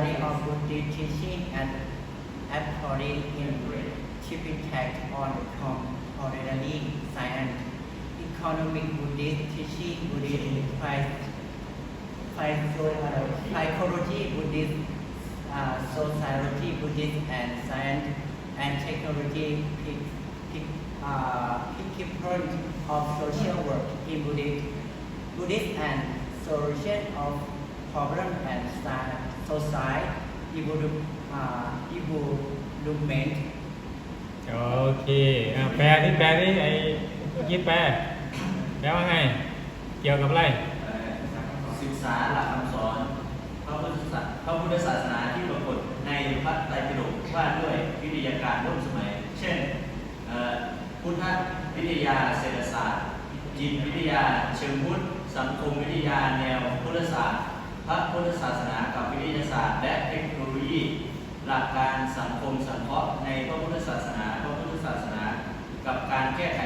study of Buddhist teaching and applying in Tripitaka on contemporary science, economic Buddhist teaching, Buddhist psychology, Buddhist uh, society, Buddhist and science and technology, pick, pick, uh, pick point of social work in Buddhist, Buddhist and solution of problem and sci- society, evolve, uh, evolvement โอเคอะแปลที่แปลที่ไอ้เมื่อกี้แปลแปลว่าไง เกี่ยวกับอะไรเอ่อศึกษาหลักคำสอนพระพุทธศาสพระพุทธศาสนาที่ปรากฏในพระไตรปิฎกว่าด้วยวิทยาการร่วมสมัย เช่นเอ่อพุทธวิทยาเศรษฐศาสตร์ จิตวิทยาเชิงพุทธ สังคมวิทยาแนวพุทธศาสตร์ พระพุทธศาสนากับวิทยา ศาสตร์และเทคโนโลยี หลักการสังคมสังเคราะห์ในพระพุทธศาสนาพระพุทธศาสนา กับการแก้ไข